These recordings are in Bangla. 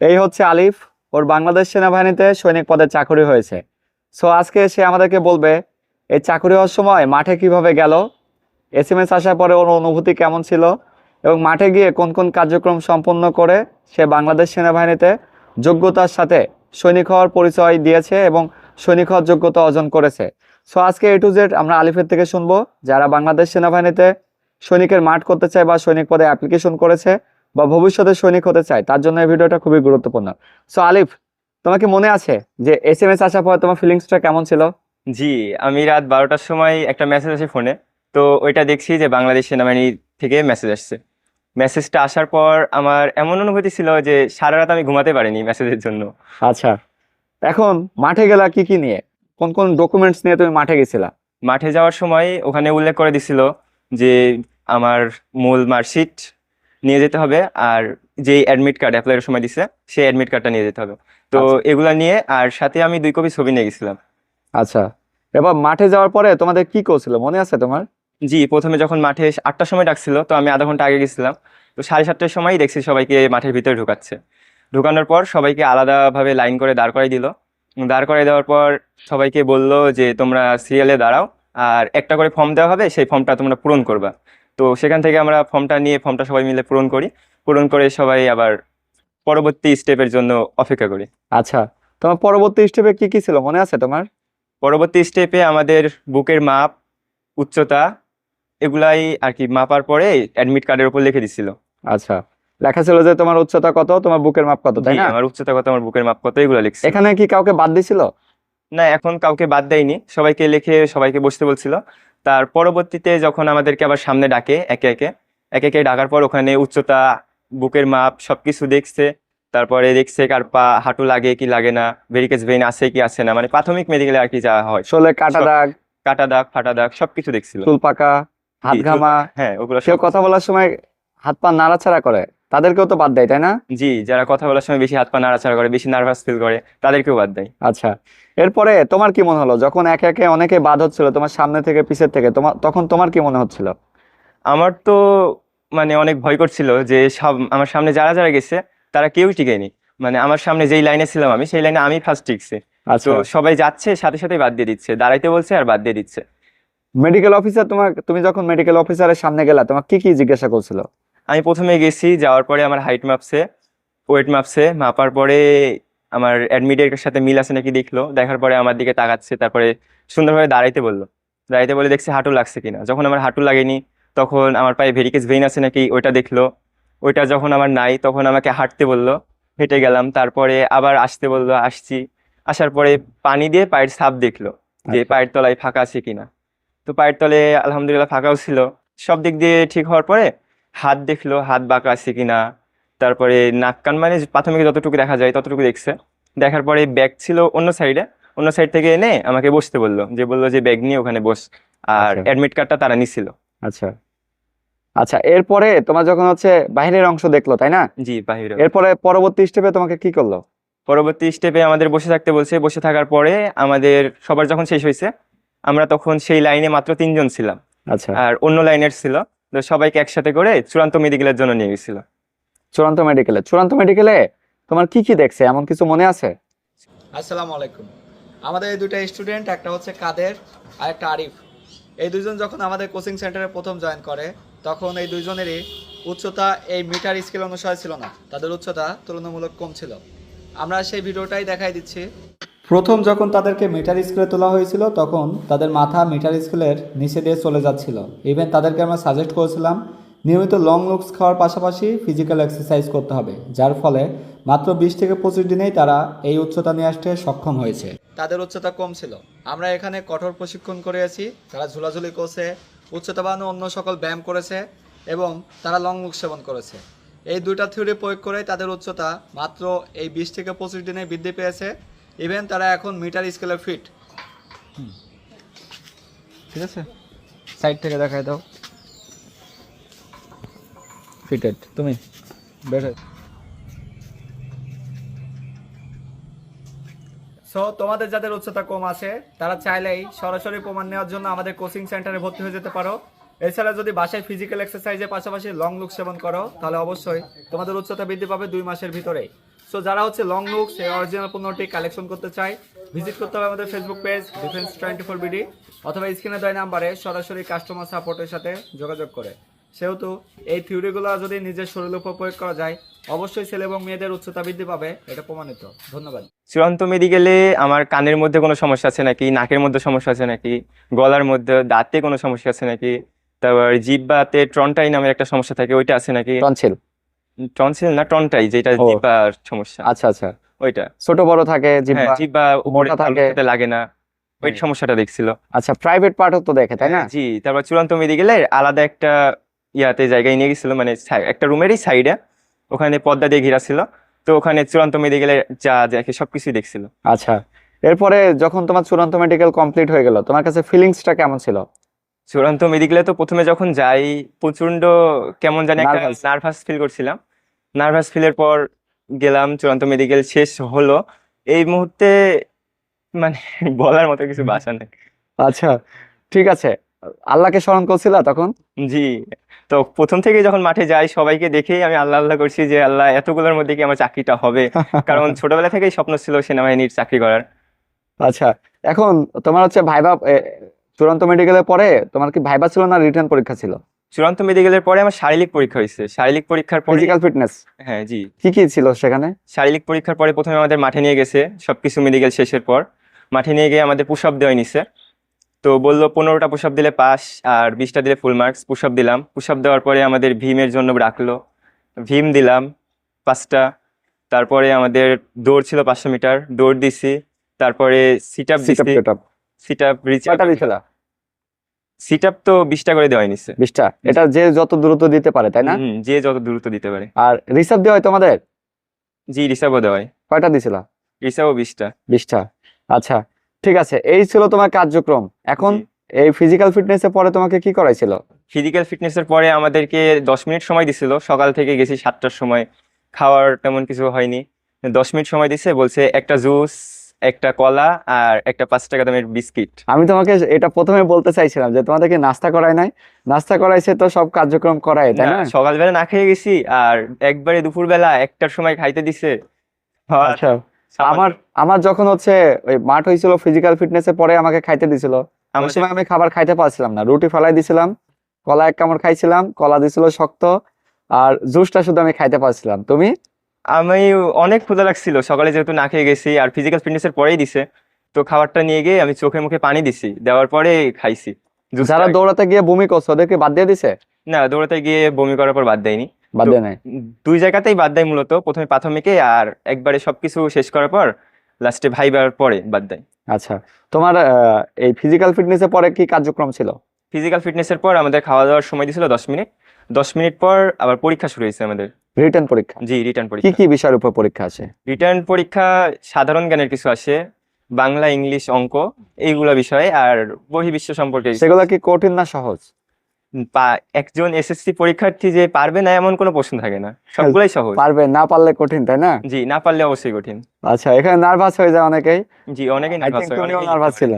এই হচ্ছে আলিফ, ওর বাংলাদেশ সেনাবাহিনীতে সৈনিক পদে চাকরি হয়েছে। সো আজকে সে আমাদেরকে বলবে, এই চাকরি হওয়ার সময় মাঠে কীভাবে গেল? এস এম এস আসার পরে ওর অনুভূতি কেমন ছিল? এবং মাঠে গিয়ে কোন কোন কার্যক্রম সম্পন্ন করে সে বাংলাদেশ সেনাবাহিনীতে যোগ্যতার সাথে সৈনিক হওয়ার পরিচয় দিয়েছে এবং সৈনিক হওয়ার যোগ্যতা অর্জন করেছে? সো আজকে এ টু জেড আমরা আলিফের থেকে শুনব, যারা বাংলাদেশ সেনাবাহিনীতে সৈনিকের মাঠ করতে চায় বা সৈনিক পদে অ্যাপ্লিকেশন করেছে। বা ভবিষ্যতে সৈনিক হতে চায় তার জন্য এই ভিডিওটা খুবই গুরুত্বপূর্ণ। সো আলিফ তোমাকে মনে আছে যে এস এম এস আসার পর তোমার ফিলিংসটা কেমন ছিল? জি আমি রাত বারোটার সময় একটা মেসেজ আসে ফোনে তো ওইটা দেখছি যে বাংলাদেশ সেনাবাহিনী থেকে মেসেজ আসছে। মেসেজটা আসার পর আমার এমন অনুভূতি ছিল যে সারা রাত আমি ঘুমাতে পারিনি মেসেজের জন্য। আচ্ছা এখন মাঠে গেলা কি কি নিয়ে? কোন কোন ডকুমেন্টস নিয়ে তুমি মাঠে গেছিলা? মাঠে যাওয়ার সময় ওখানে উল্লেখ করে দিছিল যে আমার মূল মার্কশিট নিয়ে যেতে হবে। আর যে অ্যাডমিট কার্ড অ্যাপ্লাইয়ের সময় দিছে সেই অ্যাডমিট কার্ডটা নিয়ে যেতে হবে। তো আচ্ছা। এগুলা নিয়ে আর সাথে আমি দুই কপি ছবি নিয়ে গেছিলাম। আচ্ছা। এবার মাঠে যাওয়ার পরে তোমাদের কি করছিল মনে আছে তোমার? জি প্রথমে যখন মাঠে আটটার সময় ডাকছিল তো আমি আধা ঘণ্টা আগে গেছিলাম। তো সাড়ে সাতটার সময়ই দেখছি সবাইকে মাঠের ভিতরে ঢুকাচ্ছে। ঢুকানোর পর সবাইকে আলাদাভাবে লাইন করে দাঁড় করাই দিল। দাঁড় করাই দেওয়ার পর সবাইকে বলল যে তোমরা সিরিয়ালে দাঁড়াও আর একটা করে ফর্ম দেওয়া হবে সেই ফর্মটা তোমরা পূরণ করবা। তো সেখান থেকে আমরা ফর্মটা নিয়ে ফর্মটা সবাই মিলে পূরণ করি। পূরণ করে সবাই আবার পরবর্তী স্টেপের জন্য অপেক্ষা করি। আচ্ছা তোমার পরবর্তী স্টেপে কি কি ছিল মনে আছে তোমার? পরবর্তী স্টেপে আমাদের বুকের মাপ উচ্চতা এগুলাই আর কি মাপার পরে অ্যাডমিট কার্ডের উপর লিখে দিছিল। আচ্ছা লেখা ছিল যে তোমার উচ্চতা কত তোমার বুকের মাপ কত তাই না? আমার উচ্চতা কত আমার বুকের মাপ কত এগুলো লিখছে। এখানে কি কাউকে বাদ দিছিল? না এখন কাউকে বাদ দেয়নি। সবাইকে লিখে সবাইকে বসতে বলছিল। তার পরবর্তীতে যখন আমাদেরকে আবার সামনে ডাকে একে একে একে একে ডাকার পর ওখানে উচ্চতা বুকের মাপ সবকিছু দেখছে। তারপরে দেখছে কার পা হাঁটু লাগে কি লাগে না ভেরিকেজ ভেইন আছে কি আছে না মানে প্রাথমিক মেডিকেলে আর কি যাওয়া হয়। শোলে কাটা দাগ। কাটা দাগ ফাটা দাগ সবকিছু দেখছিল। চুল পাকা হাত ঘামা। হ্যাঁ ওগুলো সব কথা বলার সময় হাত পা নাড়াচাড়া করে। তাদেরকেও তো বাদ দেয় তাই না? জি যারা কথা বলার সময় বেশি হাত পা নাড়াচাড়া করে বেশি নার্ভাস ফিল করে তাদেরকেও বাদ দেয়। আচ্ছা এরপরে তোমার কি মনে হলো? যখন একে একে অনেকে বাদ হচ্ছিল তোমার সামনে থেকে পিছের থেকে তোমার তখন তোমার কি মনে হচ্ছিল? আমার তো মানে অনেক ভয় করছিল যে সব আমার সামনে যারা যারা গেছে তারা কেউ টিকেনি। মানে আমার সামনে যেই লাইনে ছিলাম আমি সেই লাইনে আমি ফার্স্ট টিকছি। আচ্ছা। তো সবাই যাচ্ছে সাথে সাথে বাদ দিয়ে দিচ্ছে দাঁড়াইতে বলছে আর বাদ দিয়ে দিচ্ছে। মেডিকেল অফিসার তোমার তুমি যখন মেডিকেল অফিসারের সামনে গেলা তোমার কি কি জিজ্ঞাসা করছিল? আমি প্রথমে গেছি যাওয়ার পরে আমার হাইট মাপছে ওয়েট মাপছে মাপার পরে আমার অ্যাডমিটের সাথে মিল আছে নাকি দেখল দেখার পরে আমার দিকে তাকাচ্ছে তারপরে সুন্দরভাবে দাঁড়াইতে বলল। দাঁড়াইতে বলে দেখছি হাঁটু লাগছে কিনা। যখন আমার হাঁটু লাগেনি তখন আমার পায়ে ভেরিকেজ ভেইন আছে নাকি ওইটা দেখল। ওইটা যখন আমার নাই তখন আমাকে হাঁটতে বলল। হেঁটে গেলাম তারপরে আবার আসতে বলল আসছি। আসার পরে পানি দিয়ে পায়ের ছাপ দেখল যে আচ্ছা। পায়ের তলায় ফাঁকা আছে কিনা। তো পায়ের তলে আলহামদুলিল্লাহ ফাঁকাও ছিল। সব দিক দিয়ে ঠিক হওয়ার পরে হাত দেখল হাত বাঁকা আছে কিনা। তারপরে নাক কান মানে প্রাথমিক যতটুকু দেখা যায় ততটুকু দেখছে। দেখার পরে ব্যাগ ছিল অন্য সাইডে অন্য সাইড থেকে এনে আমাকে বসতে বলল যে বলল যে ব্যাগ নিয়ে ওখানে বস। আর আচ্ছা। অ্যাডমিট কার্ডটা তারা নিছিল। আচ্ছা। আচ্ছা এরপরে তোমার যখন হচ্ছে বাহিরের অংশ দেখল তাই না? জি বাহিরে এরপরে পরবর্তী স্টেপে তোমাকে কি করল? পরবর্তী স্টেপে আমাদের বসে থাকতে বলছে। বসে থাকার পরে আমাদের সবার যখন শেষ হয়েছে আমরা তখন সেই লাইনে মাত্র তিনজন ছিলাম। আচ্ছা। আর অন্য লাইনের ছিল। সবাইকে একসাথে করে চূড়ান্ত মেডিকেলের জন্য নিয়ে গেছিল। চূড়ান্ত মেডিকেলে চূড়ান্ত মেডিকেলে তোমার কি কি দেখছে? এমন কিছু মনে আছে? আসসালামু আলাইকুম। আমাদের এই দুটো স্টুডেন্ট একটা হচ্ছে কাদের আর একটা আরিফ। এই দুজন যখন আমাদের কোচিং সেন্টারে প্রথম জয়েন করে তখন এই দুইজনেরই উচ্চতা এই মিটার স্কেল অনুসারে ছিল না। তাদের উচ্চতা তুলনামূলক কম ছিল। আমরা সেই ভিডিওটাই দেখাই দিচ্ছি। প্রথম যখন তাদেরকে মিটার স্কেলে তোলা হয়েছিল, তখন তাদের মাথা মিটার স্কেলের নিচে দিয়ে চলে যাচ্ছিল। ইভেন তাদেরকে আমরা সাজেস্ট করেছিলাম, নিয়মিত লং লুকস খাওয়ার পাশাপাশি ফিজিক্যাল এক্সারসাইজ করতে হবে, যার ফলে মাত্র বিশ থেকে পঁচিশ দিনেই তারা এই উচ্চতা নিয়ে আসতে সক্ষম হয়েছে। তাদের উচ্চতা কম ছিল। আমরা এখানে কঠোর প্রশিক্ষণ করেছি তারা ঝুলাঝুলি করছে উচ্চতা বাড়ানো অন্য সকল ব্যায়াম করেছে এবং তারা লং লুক সেবন করেছে। এই দুইটা থিওরি প্রয়োগ করে তাদের উচ্চতা মাত্র এই বিশ থেকে পঁচিশ দিনে বৃদ্ধি পেয়েছে। ইভেন তারা এখন মিটার স্কেলে ফিট ঠিক আছে? সাইড থেকে দেখায় দাও। ফিটেড তুমি? বের হয়ে সো তোমাদের যাদের উচ্চতা কম আছে তারা চাইলেই সরাসরি প্রমাণ নেওয়ার জন্য আমাদের কোচিং সেন্টারে ভর্তি হয়ে যেতে পারো। এছাড়া যদি বাসায় ফিজিক্যাল এক্সারসাইজের পাশাপাশি লং লুক সেবন করো তাহলে অবশ্যই তোমাদের উচ্চতা বৃদ্ধি পাবে দুই মাসের ভিতরেই। সো যারা হচ্ছে লং লুক সেই অরিজিনাল পণ্যটি কালেকশন করতে চায় ভিজিট করতে হবে আমাদের Facebook page defence twenty four BD অথবা স্ক্রিনে দেয় নাম্বারে সরাসরি কাস্টমার সাপোর্টের সাথে যোগাযোগ করে। সেহেতু এই থিওরিগুলো যদি নিজের শরীরের উপর প্রয়োগ করা যায় অবশ্যই ছেলে এবং মেয়েদের উচ্চতা বৃদ্ধি পাবে এটা প্রমাণিত। ধন্যবাদ। চূড়ান্ত মেডিকেলে আমার কানের মধ্যে কোনো সমস্যা আছে নাকি? নাকের মধ্যে সমস্যা আছে নাকি? গলার মধ্যে দাঁতে কোনো সমস্যা আছে নাকি? তারপর জিব্বাতে ট্রনটাই নামের একটা সমস্যা থাকে ওইটা আছে নাকি? টনসিল। টনসিল না? টনটাই যেটা ও। জিব্বার সমস্যা। আচ্ছা আচ্ছা। ওইটা। ছোট বড় থাকে হ্যাঁ জিহ্বা জিব্বা মোটা থাকে। লাগে না। ওই হ্যাঁ। সমস্যাটা দেখছিল। আচ্ছা প্রাইভেট পার্টও তো দেখে তাই না? জি তারপর চূড়ান্ত মেডিকেলে আলাদা একটা ইয়াতে জায়গায় নিয়ে গেছিল মানে একটা রুমেরই সাইডে ওখানে পর্দা দিয়ে ঘেরা ছিল। তো ওখানে চূড়ান্ত মেডিকেলে যা দেখে সবকিছুই দেখছিল। আচ্ছা এরপরে যখন তোমার চূড়ান্ত মেডিকেল কমপ্লিট হয়ে গেল তোমার কাছে ফিলিংসটা কেমন ছিল? চূড়ান্ত মেডিকেলে তো প্রথমে যখন যাই প্রচণ্ড কেমন জানি একটা. নার্ভাস ফিল করছিলাম। নার্ভাস ফিলের পর গেলাম চূড়ান্ত মেডিকেল শেষ হলো। এই মুহূর্তে মানে বলার মতো কিছু ভাষা নেই। আচ্ছা ঠিক আছে। আল্লাহকে স্মরণ করছিলা তখন? জি তো প্রথম থেকে যখন মাঠে যাই সবাইকে দেখেই আমি আল্লাহ আল্লাহ করছি যে আল্লাহ এতগুলোর মধ্যে কি আমার চাকরিটা হবে? কারণ ছোটবেলা থেকেই স্বপ্ন ছিল সেনাবাহিনীর চাকরি করার। আচ্ছা এখন তোমার হচ্ছে ভাইবা চূড়ান্ত মেডিকেলের পরে তোমার কি ভাইবা ছিল না রিটার্ন পরীক্ষা ছিল? চূড়ান্ত মেডিকেলের পরে আমার শারীরিক পরীক্ষা হয়েছে। শারীরিক পরীক্ষার পরে ফিজিক্যাল ফিটনেস হ্যাঁ জি। কি কি ছিল সেখানে? শারীরিক পরীক্ষার পরে প্রথমে আমাদের মাঠে নিয়ে গেছে সবকিছু মেডিকেল শেষের পর। মাঠে নিয়ে গিয়ে আমাদের পুশ আপ দেওয়া নিছে তো বলল পনেরোটা পুশ আপ দিলে পাস আর বিশটা দিলে ফুল মার্কস পুশ আপ দিলাম। পুশ আপ দেওয়ার পরে আমাদের ভীমের জন্য রাখল। ভীম দিলাম পাঁচটা। তারপরে আমাদের দৌড় ছিল পাঁচশো মিটার দৌড় দিছি। তারপরে সিট আপ সিট আপ দিছি সিট দিছিল সিট আপ তো বিশটা করে দেওয়া নিছে। বিশটা? এটা যে যত দ্রুত দিতে পারে তাই না? যে যত দ্রুত দিতে পারে। আর রিসার্ভ দেওয়া হয় তোমাদের? জি রিসার্ভও দেওয়া হয়। কয়টা দিছিল? রিসার্ভও বিশটা। বিশটা। আচ্ছা ঠিক আছে এই ছিল তোমার কার্যক্রম। এখন এই ফিজিক্যাল ফিটনেস এর পরে তোমাকে কি করাইছিল? ফিজিক্যাল ফিটনেসের পরে আমাদেরকে দশ মিনিট সময় দিছিল। সকাল থেকে গেছি সাতটার সময়। খাওয়ার তেমন কিছু হয়নি। দশ মিনিট সময় দিছে বলছে একটা জুস একটা কলা আর একটা পাঁচ টাকা দামের বিস্কিট। আমি তোমাকে এটা প্রথমে বলতে চাইছিলাম যে তোমাদেরকে নাস্তা করায় নাই। নাস্তা করাইছে তো সব কার্যক্রম করায় তাই না, সকালবেলা না খেয়ে গেছি আর একবারে দুপুরবেলা একটার সময় খাইতে দিছে। আচ্ছা আমার আমার যখন হচ্ছে ওই মাঠ হয়েছিল ফিজিক্যাল ফিটনেস এর পরে আমাকে খাইতে দিছিল। ওই সময় আমি খাবার খাইতে পারছিলাম না রুটি ফেলাই দিছিলাম কলা এক কামড় খাইছিলাম কলা দিছিল শক্ত আর জুসটা শুধু আমি খাইতে পারছিলাম। তুমি? আমি অনেক ক্ষুধা লাগছিল। সকালে যেহেতু না খেয়ে গেছি আর ফিজিক্যাল ফিটনেসের পরেই দিছে। তো খাবারটা নিয়ে গিয়ে আমি চোখে মুখে পানি দিছি দেওয়ার পরে খাইছি। যারা দৌড়াতে গিয়ে বমি করছে ওদেরকে বাদ দিয়ে দিছে? না দৌড়াতে গিয়ে বমি করার পর বাদ দেয়নি। বাদ দিয়ে নাই? দুই জায়গাতেই বাদ দেয় মূলত প্রথমে প্রাথমিকে আর একবারে সবকিছু শেষ করার পর লাস্টে ভাইবার পরে বাদ দেয়। আচ্ছা তোমার এই ফিজিক্যাল ফিটনেস এর পরে কি কার্যক্রম ছিল? ফিজিক্যাল ফিটনেসের পর আমাদের খাওয়া দাওয়ার সময় দিয়েছিল দশ মিনিট। দশ মিনিট পর আবার পরীক্ষা শুরু হয়েছে আমাদের। রিটার্ন পরীক্ষা? জি রিটার্ন পরীক্ষা। কি কি বিষয়ের উপর পরীক্ষা আছে রিটার্ন পরীক্ষা সাধারণ জ্ঞানের কিছু আসে বাংলা ইংলিশ অঙ্ক এইগুলা বিষয়ে আর বহির্বিশ্ব সম্পর্কে। সেগুলো কি কঠিন না সহজ? একজন এসএসসি পরীক্ষার্থী যে পারবে না এমন কোনো প্রশ্ন থাকে না। সবগুলাই সহজ। পারবে না পারলে কঠিন তাই না? জি না পারলে অবশ্যই কঠিন। আচ্ছা এখানে নার্ভাস হয়ে যায় অনেকেই। জি অনেকেই নার্ভাস হয় অনেকেই নার্ভাস লিখতে ছিল।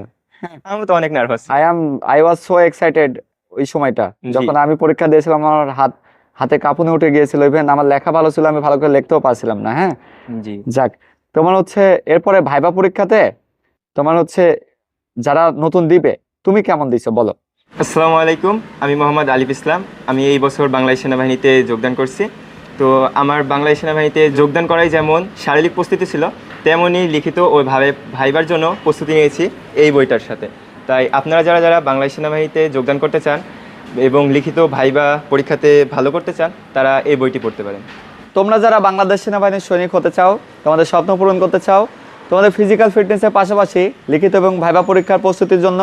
আমি তো অনেক nervous I am I was so excited ওই সময়টা যখন আমি পরীক্ষা দিয়েছিলাম আমার হাত হাতে কাঁপুনে উঠে গিয়েছিল ইভেন আমার লেখা ভালো ছিল আমি ভালো করে লিখতেও পারছিলাম না হ্যাঁ? জি। যাক তোমার হচ্ছে এরপরে ভাইবা পরীক্ষাতে তোমার হচ্ছে যারা নতুন দিবে তুমি কেমন দিছো বলো? আসসালামু আলাইকুম আমি মোহাম্মদ আলিফ ইসলাম আমি এই বছর বাংলাদেশ সেনাবাহিনীতে যোগদান করছি। তো আমার বাংলাদেশ সেনাবাহিনীতে যোগদান করাই যেমন শারীরিক প্রস্তুতি ছিল তেমনই লিখিত ওইভাবে ভাইবার জন্য প্রস্তুতি নিয়েছি এই বইটার সাথে। তাই আপনারা যারা যারা বাংলাদেশ সেনাবাহিনীতে যোগদান করতে চান এবং লিখিত ভাইবা পরীক্ষাতে ভালো করতে চান, তারা এই বইটি পড়তে পারেন। তোমরা যারা বাংলাদেশ সেনাবাহিনীর সৈনিক হতে চাও, তোমাদের স্বপ্ন পূরণ করতে চাও, তোমাদের ফিজিক্যাল ফিটনেসের পাশাপাশি লিখিত এবং ভাইবা পরীক্ষার প্রস্তুতির জন্য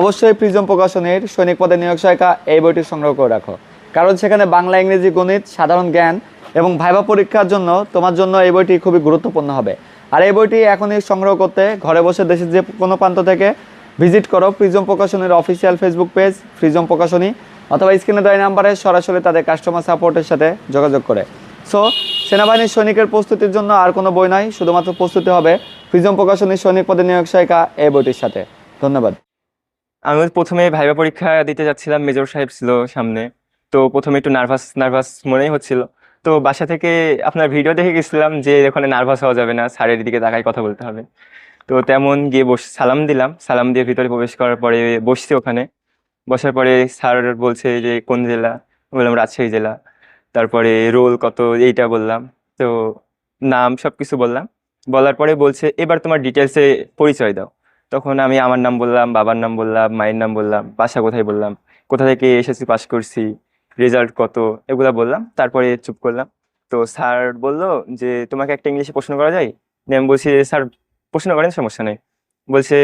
অবশ্যই প্রিজম প্রকাশনের সৈনিক পদে নিয়োগ সহায়িকা এই বইটি সংগ্রহ করে রাখো। কারণ সেখানে বাংলা, ইংরেজি, গণিত, সাধারণ জ্ঞান এবং ভাইবা পরীক্ষার জন্য তোমার জন্য এই বইটি খুবই গুরুত্বপূর্ণ হবে। আর এই বইটি এখনই সংগ্রহ করতে, ঘরে বসে দেশের যে কোনো প্রান্ত থেকে ভিজিট করো prism প্রকাশনের official Facebook page, Prism Prokashoni, অথবা স্ক্রিনে দেওয়া নাম্বারে সরাসরি তাদের কাস্টমার সাপোর্টের সাথে যোগাযোগ করে। সো সেনাবাহিনীর সৈনিকের প্রস্তুতির জন্য আর কোনো বই নাই, শুধুমাত্র প্রস্তুতি হবে প্রিজম প্রকাশনীর সৈনিক পদে নিয়োগ সহায়িকা এই বইটির সাথে। ধন্যবাদ। আমি প্রথমে ভাইবা পরীক্ষা দিতে যাচ্ছিলাম, মেজর সাহেব ছিল সামনে। তো প্রথমে একটু নার্ভাস নার্ভাস মনেই হচ্ছিল। তো বাসা থেকে আপনার ভিডিও দেখে গেছিলাম যে ওখানে নার্ভাস হওয়া যাবে না, স্যারের দিকে তাকায় কথা বলতে হবে। তো তেমন গিয়ে বস, সালাম দিলাম। সালাম দিয়ে ভিতরে প্রবেশ করার পরে বসছি ওখানে। বসার পরে স্যার বলছে যে, কোন জেলা? বললাম, রাজশাহী জেলা। তারপরে রোল কত, এইটা বললাম। তো নাম সব কিছু বললাম। বলার পরে বলছে, এবার তোমার ডিটেলসে পরিচয় দাও। তখন আমি আমার নাম বললাম, বাবার নাম বললাম, মায়ের নাম বললাম, বাসা কোথায় বললাম, কোথা থেকে এসেছি পাস করছি রেজাল্ট কত, এগুলা বললাম। তারপরে চুপ করলাম। তো স্যার বলল যে, তোমাকে একটা ইংলিশে প্রশ্ন করা যায়? আমি বলছি স্যার প্রশ্ন করেন সমস্যা নেই। বলছে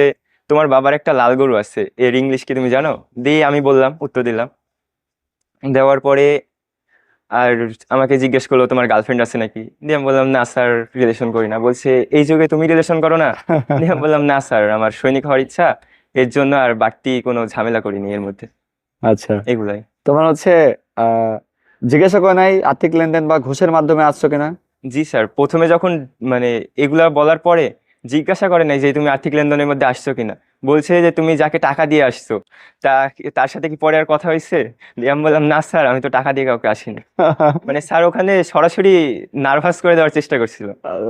তোমার বাবার একটা লাল গরু আছে এর ইংলিশ কি তুমি জানো? দিয়ে আমি বললাম উত্তর দিলাম। দেওয়ার পরে আর আমাকে জিজ্ঞেস করল তোমার গার্লফ্রেন্ড আছে নাকি? দিয়ে আমি বললাম না স্যার রিলেশন করি না। বলছে এই যুগে তুমি রিলেশন করো না? দিয়ে আমি বললাম না স্যার আমার সৈনিক হওয়ার ইচ্ছা এর জন্য আর বাড়তি কোনো ঝামেলা করিনি এর মধ্যে। আচ্ছা। এগুলাই। তোমার হচ্ছে আহ, জিজ্ঞাসা করে নাই আর্থিক লেনদেন বা ঘুষের মাধ্যমে আসছো কিনা? জি স্যার প্রথমে যখন মানে এগুলা বলার পরে জিজ্ঞাসা করে নাই যে তুমি আর্থিক লেনদেনের মধ্যে আসছো কিনা। বলছে যে তুমি যাকে টাকা দিয়ে আসছো তা তার সাথে কি পরে আর কথা হয়েছে দিয়ে আমি বললাম না স্যার আমি তো টাকা দিয়ে কাউকে আসিনি। মানে স্যার ওখানে সরাসরি নার্ভাস করে দেওয়ার চেষ্টা করছিল।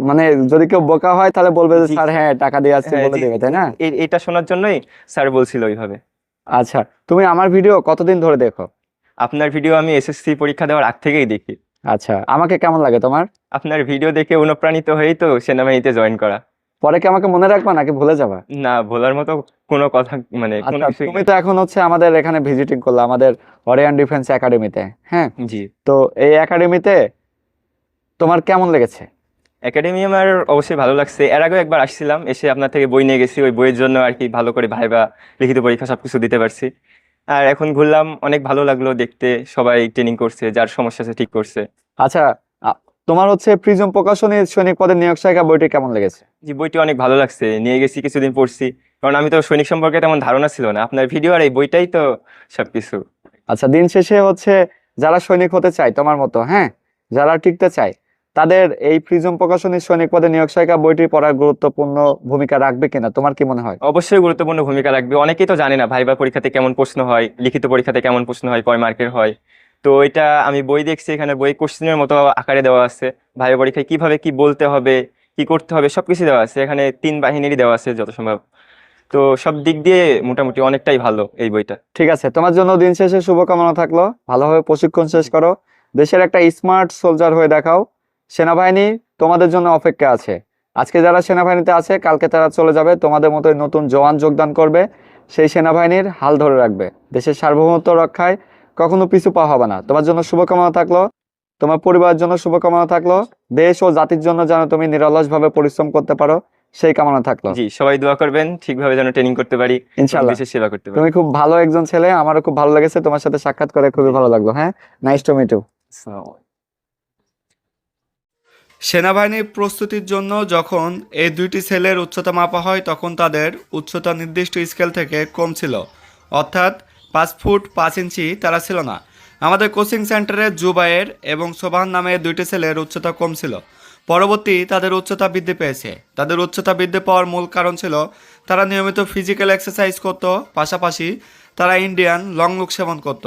মানে যদি কেউ বোকা হয় তাহলে বলবে যে স্যার হ্যাঁ টাকা দিয়ে আসছে হ্যাঁ, বলে দেবে তাই না? এটা শোনার জন্যই স্যার বলছিল ওইভাবে। আচ্ছা তুমি আমার ভিডিও কতদিন ধরে দেখো? আপনার ভিডিও আমি এসএসসি পরীক্ষা দেওয়ার আগ থেকেই দেখি। আচ্ছা আমাকে কেমন লাগে তোমার? আপনার ভিডিও দেখে অনুপ্রাণিত হয়েই তো সেনাবাহিনীতে জয়েন করা। পরে কি আমাকে মনে রাখবা নাকি ভুলে যাবা? না ভোলার মতো কোনো কথা মানে কোনো আচ্ছা কিছুই তুমি তো এখন হচ্ছে আমাদের এখানে ভিজিটিং করলে আমাদের অরিয়ান ডিফেন্স একাডেমিতে হ্যাঁ? জি। তো এই একাডেমিতে তোমার কেমন লেগেছে? একাডেমি আমার অবশ্যই ভালো লাগছে। এর আগেও একবার আসছিলাম এসে আপনার থেকে বই নিয়ে গেছি ওই বইয়ের জন্য আর কি ভালো করে ভাইবা লিখিত পরীক্ষা সবকিছু দিতে পারছি। আর এখন ঘুরলাম অনেক ভালো লাগল দেখতে সবাই ট্রেনিং করছে যার সমস্যা আছে ঠিক করছে। আচ্ছা তোমার হচ্ছে প্রিজম প্রকাশনী সৈনিক পদের নিয়োগ সহায়িকা বইটি কেমন লেগেছে? জি বইটি অনেক ভালো লাগছে। নিয়ে গেছি কিছুদিন পড়ছি। কারণ আমি তো সৈনিক সম্পর্কে তেমন ধারণা ছিল না। আপনার ভিডিও আর এই বইটাই তো সবকিছু। আচ্ছা দিন শেষে হচ্ছে যারা সৈনিক হতে চায় তোমার মতো হ্যাঁ? যারা টিকতে চায় তাদের এই প্রিজম প্রকাশনীর সৈনিক পদে নিয়োগ সহায়িকা বইটি পড়ার গুরুত্বপূর্ণ ভূমিকা রাখবে কিনা? তোমার কি মনে হয়? অবশ্যই গুরুত্বপূর্ণ ভূমিকা রাখবে। অনেকেই তো জানে না ভাইবা পরীক্ষাতে কেমন প্রশ্ন হয় লিখিত পরীক্ষাতে কেমন প্রশ্ন হয় কয় মার্কের হয়। তো এটা আমি বই দেখছি, এখানে বই কোশ্চেনের মতো আকারে দেওয়া আছে। ভাইবা পরীক্ষায় কীভাবে কি বলতে হবে, কি করতে হবে সব সবকিছু দেওয়া আছে। এখানে তিন বাহিনীরই দেওয়া আছে যত সম্ভব। তো সব দিক দিয়ে মোটামুটি অনেকটাই ভালো এই বইটা। ঠিক আছে, তোমার জন্য দিন শেষে শুভকামনা থাকল। ভালোভাবে প্রশিক্ষণ শেষ করো। দেশের একটা স্মার্ট সোলজার হয়ে দেখাও। সেনাবাহিনী তোমাদের জন্য অপেক্ষা আছে। আজকে যারা সেনাবাহিনীতে আছে, কালকে তারা চলে যাবে। তোমাদের মতোই নতুন জওয়ান যোগদান করবে। সেই সেনাবাহিনীর হাল ধরে রাখবে। দেশের সার্বভৌমত্ব রক্ষায় কখনো পিছু পা হবে না। তোমার জন্য শুভকামনা থাকল তোমার পরিবারের জন্য শুভকামনা থাকল দেশ ও জাতির জন্য যেন তুমি নিরলসভাবে পরিশ্রম করতে পারো সেই কামনা থাকল। জি সবাই দোয়া করবেন ঠিকভাবে যেন ট্রেনিং করতে পারি ইনশাল্লাহ দেশের সেবা করতে পারি। তুমি খুব ভালো একজন ছেলে আমারও খুব ভালো লেগেছে তোমার সাথে সাক্ষাৎ করে খুবই ভালো লাগল হ্যাঁ? নাইস টু মিট ইউ সেনাবাহিনীর প্রস্তুতির জন্য যখন এই দুইটি সেলের উচ্চতা মাপা হয় তখন তাদের উচ্চতা নির্দিষ্ট স্কেল থেকে কম ছিল। অর্থাৎ পাঁচ ফুট পাঁচ ইঞ্চি তারা ছিল না। আমাদের কোচিং সেন্টারে জুবায়ের এবং সোবান নামে দুইটি ছেলের উচ্চতা কম ছিল। পরবর্তী তাদের উচ্চতা বৃদ্ধি পেয়েছে। তাদের উচ্চতা বৃদ্ধি পাওয়ার মূল কারণ ছিল তারা নিয়মিত ফিজিক্যাল এক্সারসাইজ করতো, পাশাপাশি তারা ইন্ডিয়ান লং লুক সেবন করত।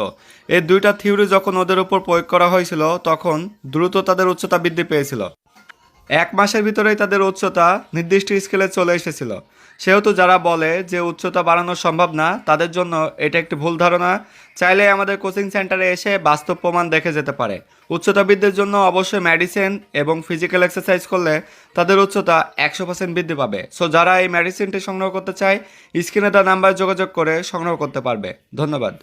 এই দুইটা থিওরি যখন ওদের উপর প্রয়োগ করা হয়েছিল, তখন দ্রুত তাদের উচ্চতা বৃদ্ধি পেয়েছিল। এক মাসের ভিতরেই তাদের উচ্চতা নির্দিষ্ট স্কেলে চলে এসেছিল। সেহেতু যারা বলে যে উচ্চতা বাড়ানো সম্ভব না, তাদের জন্য এটা একটি ভুল ধারণা। চাইলে আমাদের কোচিং সেন্টারে এসে বাস্তব প্রমাণ দেখে যেতে পারে। উচ্চতা বৃদ্ধির জন্য অবশ্যই মেডিসিন এবং ফিজিক্যাল এক্সারসাইজ করলে তাদের উচ্চতা একশো পার্সেন্ট বৃদ্ধি পাবে। সো যারা এই মেডিসিনটি সংগ্রহ করতে চায়, স্ক্রিনে তার নাম্বার যোগাযোগ করে সংগ্রহ করতে পারবে। ধন্যবাদ।